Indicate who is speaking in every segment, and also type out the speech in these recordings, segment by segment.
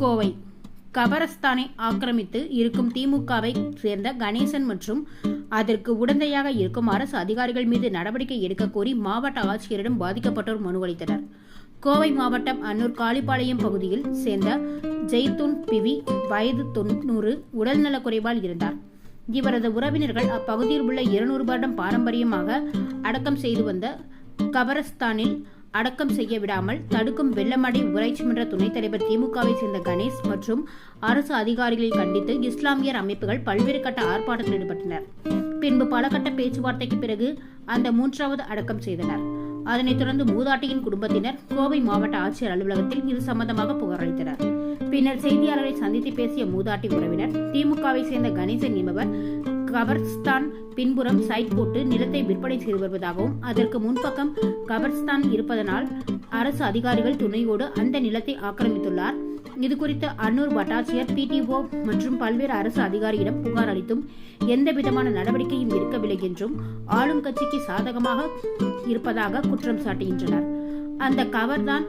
Speaker 1: கோவை. கபரஸ்தானை ஆக்கிரமித்து இருக்கும் திமுகவை சேர்ந்த கணேசன் மற்றும் அதற்கு உடந்தையாக இருக்கும் அரசு அதிகாரிகள் மீது நடவடிக்கை எடுக்க கோரி மாவட்ட ஆட்சியரிடம் பாதிக்கப்பட்டோர் மனு அளித்தனர். கோவை மாவட்டம் அன்னூர் காளிப்பாளையம் பகுதியில் சேர்ந்த ஜெய்துன் பிவி வயது தொண்ணூறு உடல்நலக் குறைவால் இருந்தார் இவரது உறவினர்கள் அப்பகுதியில் உள்ள இருநூறு வருடம் பாரம்பரியமாக அடக்கம் செய்து வந்த கபரஸ்தானில் அடக்கம் செய்ய விடாமல் தடுக்கும் வெள்ளமடை ஊராட்சி மன்ற துணைத் தலைவர் திமுகவை சேர்ந்த கணேஷ் மற்றும் அரசு அதிகாரிகளை கண்டித்து இஸ்லாமியர் அமைப்புகள் பல்வேறு கட்ட ஆர்ப்பாட்டத்தில் ஈடுபட்டனர். பின்பு பல கட்ட பேச்சுவார்த்தைக்கு பிறகு அந்த மூன்றாவது அடக்கம் செய்தனர். அதனைத் தொடர்ந்து மூதாட்டியின் குடும்பத்தினர் கோவை மாவட்ட ஆட்சியர் அலுவலகத்தில் இது சம்பந்தமாக புகாரளித்தனர் பின்னர் செய்தியாளரை சந்தித்து பேசிய மூதாட்டி உறவினர் திமுகவை சேர்ந்த கணேசன் என்பவர் கபர்ஸ்தான் பின்புறம் சைட் போட்டு நிலத்தை விற்பனை செய்து வருவதாகவும் அதற்கு முன்பக்கம் கபர்ஸ்தான் இருப்பதனால் அரசு அதிகாரிகள் துணையோடு அந்த நிலத்தை ஆக்கிரமித்துள்ளார். இது குறித்து அன்னூர் வட்டாட்சியர் பிடிஓ மற்றும் பல்வேறு அரசு அதிகாரியிடம் புகார் அளித்தும் எந்த விதமான நடவடிக்கையும் இருக்கவில்லை என்றும் ஆளும் கட்சிக்கு சாதகமாக இருப்பதாக குற்றம் சாட்டுகின்றனர். அந்த கவர்தான்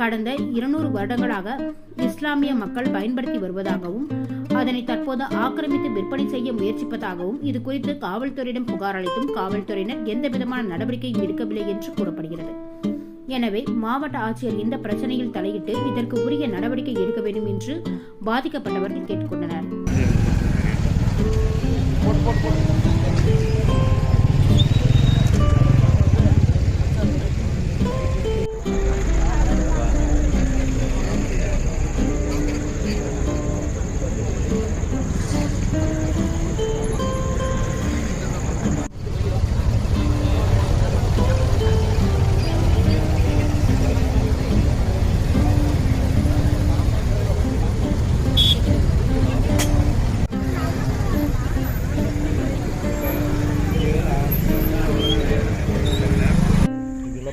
Speaker 1: கடந்த இருநூறு வருடங்களாக இஸ்லாமிய மக்கள் பயன்படுத்தி வருவதாகவும் அதனை தற்போது ஆக்கிரமித்து விற்பனை செய்ய முயற்சிப்பதாகவும் இது குறித்து காவல்துறையிடம் புகார் அளித்தும் காவல்துறையினர் எந்த விதமான நடவடிக்கையும் எடுக்கவில்லை என்று கூறப்படுகிறது. எனவே மாவட்ட ஆட்சியர் இந்த பிரச்சனையில் தலையிட்டு இதற்கு உரிய நடவடிக்கை எடுக்க வேண்டும் என்று பாதிக்கப்பட்டவர்கள் கேட்டுக்கொண்டனர்.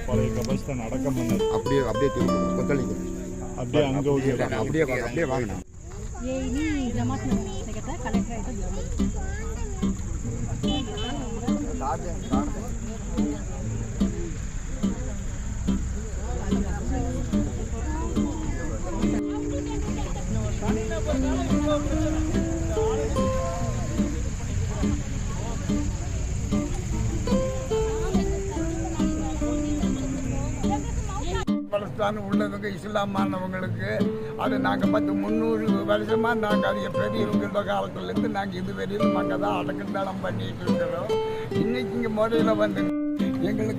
Speaker 2: பழைய கபஸ்தான் அடக்கம் பண்ணது
Speaker 3: அப்படியே அப்படியே திரும்ப கொத்தளிங்க
Speaker 2: அப்படியே அங்கே ஒரு இடம்.
Speaker 3: அப்படியே வாங்க, அப்படியே வாங்கினா
Speaker 4: Ya ini
Speaker 5: பாகிஸ்தான் உள்ளவங்க இஸ்லாமானவங்களுக்கு அது நாங்கள் பத்து முந்நூறு வருஷமாக நாங்கள் அது பெரியவங்க காலத்துலேருந்து நாங்கள் இதுவரையிலும் அங்கே தான் அடக்கந்தாளம் பண்ணிட்டு இருக்கிறோம். இன்னைக்கு இங்கே முறையில் வந்து எங்களுக்கு